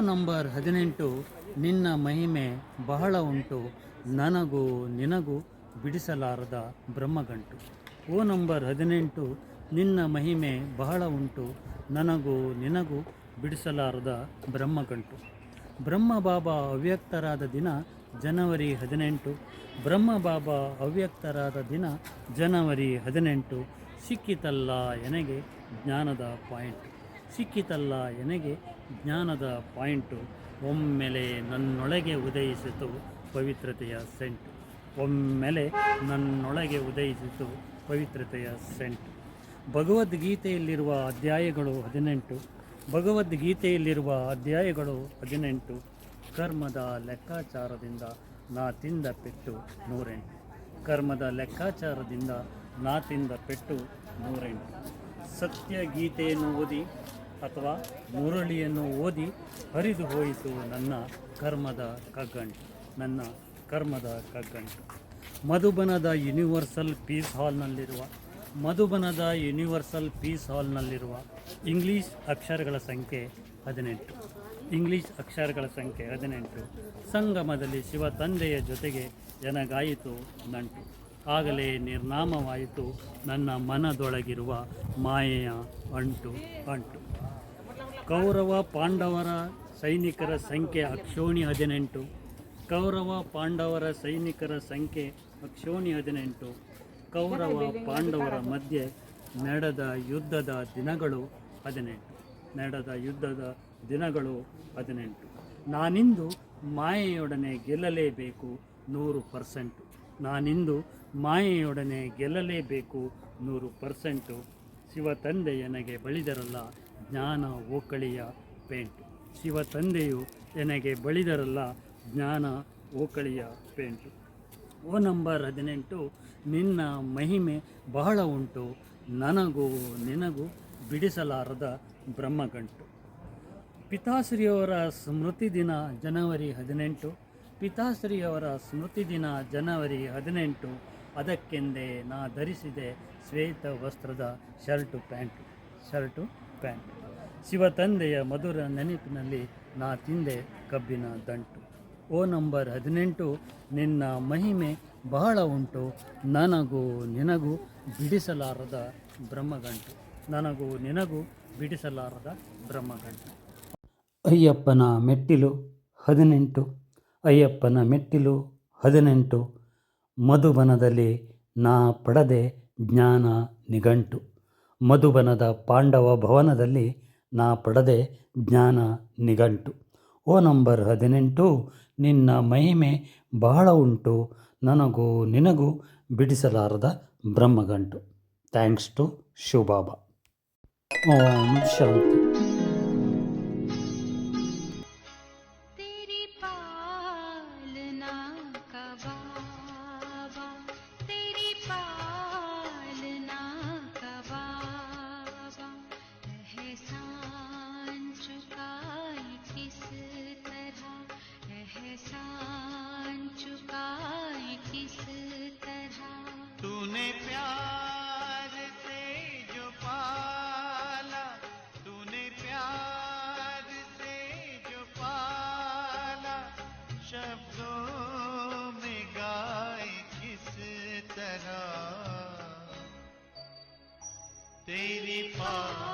Number ಹದಿನೆಂಟು, ನಿನ್ನ ಮಹಿಮೆ ಬಹಳ ಉಂಟು, ನನಗೂ ನಿನಗೂ ಬಿಡಿಸಲಾರದ ಬ್ರಹ್ಮಗಂಟು. ಓ ನಂಬರ್ ಹದಿನೆಂಟು, ನಿನ್ನ ಮಹಿಮೆ ಬಹಳ ಉಂಟು, ನನಗೂ ನಿನಗೂ ಬಿಡಿಸಲಾರದ ಬ್ರಹ್ಮಗಂಟು. ಬ್ರಹ್ಮ ಬಾಬಾ ಅವ್ಯಕ್ತರಾದ ದಿನ ಜನವರಿ ಹದಿನೆಂಟು ಬ್ರಹ್ಮ ಬಾಬಾ ಅವ್ಯಕ್ತರಾದ ದಿನ ಜನವರಿ ಹದಿನೆಂಟು, ಸಿಕ್ಕಿತಲ್ಲ ಎನಗೆ ಜ್ಞಾನದ ಪಾಯಿಂಟ್. ಸಿಕ್ಕಿತಲ್ಲ ಎನಗೆ ಜ್ಞಾನದ ಪಾಯಿಂಟು. ಒಮ್ಮೆಲೆ ನನ್ನೊಳಗೆ ಉದಯಿಸಿತು ಪವಿತ್ರತೆಯ ಸೆಂಟ್. ಒಮ್ಮೆಲೆ ನನ್ನೊಳಗೆ ಉದಯಿಸಿತು ಪವಿತ್ರತೆಯ ಸೆಂಟ್. ಭಗವದ್ಗೀತೆಯಲ್ಲಿರುವ ಅಧ್ಯಾಯಗಳು ಹದಿನೆಂಟು. ಭಗವದ್ಗೀತೆಯಲ್ಲಿರುವ ಅಧ್ಯಾಯಗಳು ಹದಿನೆಂಟು. ಕರ್ಮದ ಲೆಕ್ಕಾಚಾರದಿಂದ ನಾ ತಿಂದ ಪೆಟ್ಟು ನೂರೆಂಟು. ಕರ್ಮದ ಲೆಕ್ಕಾಚಾರದಿಂದ ನಾ ತಿಂದ ಪೆಟ್ಟು ನೂರೆಂಟು. ಸತ್ಯ ಗೀತೆಯನ್ನು ಓದಿ ಅಥವಾ ಮುರಳಿಯನ್ನು ಓದಿ ಹರಿದು ಹೋಯಿತು ನನ್ನ ಕರ್ಮದ ಕಗ್ಗಂಟು ನನ್ನ ಕರ್ಮದ ಕಗ್ಗಂಟು ಮಧುಬನದ ಯೂನಿವರ್ಸಲ್ ಪೀಸ್ ಹಾಲ್ನಲ್ಲಿರುವ, ಮಧುಬನದ ಯೂನಿವರ್ಸಲ್ ಪೀಸ್ ಹಾಲ್ನಲ್ಲಿರುವ ಇಂಗ್ಲೀಷ್ ಅಕ್ಷರಗಳ ಸಂಖ್ಯೆ ಹದಿನೆಂಟು. ಇಂಗ್ಲೀಷ್ ಅಕ್ಷರಗಳ ಸಂಖ್ಯೆ ಹದಿನೆಂಟು. ಸಂಗಮದಲ್ಲಿ ಶಿವ ತಂದೆಯ ಜೊತೆಗೆ ಜನಗಾಯಿತು ನಂಟು. ಆಗಲೇ ನಿರ್ನಾಮವಾಯಿತು ನನ್ನ ಮನದೊಳಗಿರುವ ಮಾಯೆಯ ಅಂಟು ಅಂಟು. ಕೌರವ ಪಾಂಡವರ ಸೈನಿಕರ ಸಂಖ್ಯೆ ಅಕ್ಷೋಣಿ ಹದಿನೆಂಟು. ಕೌರವ ಪಾಂಡವರ ಸೈನಿಕರ ಸಂಖ್ಯೆ ಅಕ್ಷೋಣಿ ಹದಿನೆಂಟು. ಕೌರವ ಪಾಂಡವರ ಮಧ್ಯೆ ನಡೆದ ಯುದ್ಧದ ದಿನಗಳು ಹದಿನೆಂಟು. ನಡೆದ ಯುದ್ಧದ ದಿನಗಳು ಹದಿನೆಂಟು. ನಾನಿಂದು ಮಾಯೆಯೊಡನೆ ಗೆಲ್ಲಲೇಬೇಕು ನೂರು ಪರ್ಸೆಂಟು. ನಾನಿಂದು ಮಾಯೆಯೊಡನೆ ಗೆಲ್ಲಲೇಬೇಕು ನೂರು ಪರ್ಸೆಂಟು. ಶಿವ ತಂದೆ ನನಗೆ ಬಳಿದರಲ್ಲ ಜ್ಞಾನ ಓಕಳಿಯ ಪೇಂಟ್. ಶಿವ ತಂದೆಯು ನನಗೆ ಬಳಿದರಲ್ಲ ಜ್ಞಾನ ಓಕಳಿಯ ಪೇಂಟು. ಓ ನಂಬರ್ ಹದಿನೆಂಟು, ನಿನ್ನ ಮಹಿಮೆ ಬಹಳ ಉಂಟು, ನನಗೂ ನಿನಗೂ ಬಿಡಿಸಲಾರದ ಬ್ರಹ್ಮಗಂಟು. ಪಿತಾಶ್ರೀಯವರ ಸ್ಮೃತಿ ದಿನ ಜನವರಿ ಹದಿನೆಂಟು, ಪಿತಾಶ್ರೀಯವರ ಸ್ಮೃತಿ ದಿನ ಜನವರಿ ಹದಿನೆಂಟು, ಅದಕ್ಕೆಂದೇ ನಾ ಧರಿಸಿದೆ ಶ್ವೇತ ವಸ್ತ್ರದ shirt pant. Shirt? Pant Shiva ತಂದೆಯ ಮಧುರ ನೆನಪಿನಲ್ಲಿ ನಾ ತಿಂದೆ ಕಬ್ಬಿನ ದಂಟು. ಓ ನಂಬರ್ ಹದಿನೆಂಟು, ನಿನ್ನ ಮಹಿಮೆ ಬಹಳ ಉಂಟು. ನನಗೂ ನಿನಗೂ ಬಿಡಿಸಲಾರದ ಬ್ರಹ್ಮಗಂಟು. ನನಗೂ ನಿನಗೂ ಬಿಡಿಸಲಾರದ ಬ್ರಹ್ಮಗಂಟು. ಅಯ್ಯಪ್ಪನ ಮೆಟ್ಟಿಲು ಹದಿನೆಂಟು, ಅಯ್ಯಪ್ಪನ ಮೆಟ್ಟಿಲು ಹದಿನೆಂಟು. ಮಧುಬನದಲ್ಲಿ ನಾ ಪಡದೆ ಜ್ಞಾನ ನಿಘಂಟು. ಮಧುಬನದ ಪಾಂಡವ ಭವನದಲ್ಲಿ ನಾ ಪಡೆದೆ ಜ್ಞಾನ ನಿಘಂಟು. ಓ ನಂಬರ್ ಹದಿನೆಂಟು, ನಿನ್ನ ಮಹಿಮೆ ಬಹಳ ಉಂಟು, ನನಗೂ ನಿನಗೂ ಬಿಡಿಸಲಾರದ ಬ್ರಹ್ಮಗಂಟು ಥ್ಯಾಂಕ್ಸ್ ಟು ಶಿವಬಾಬಾ ಓಂ ಶಾಂತಿ. तूने प्यार से जो पाला, तूने प्यार से जो पाला, शब्दों में गाए किस तरह? तेरी पालना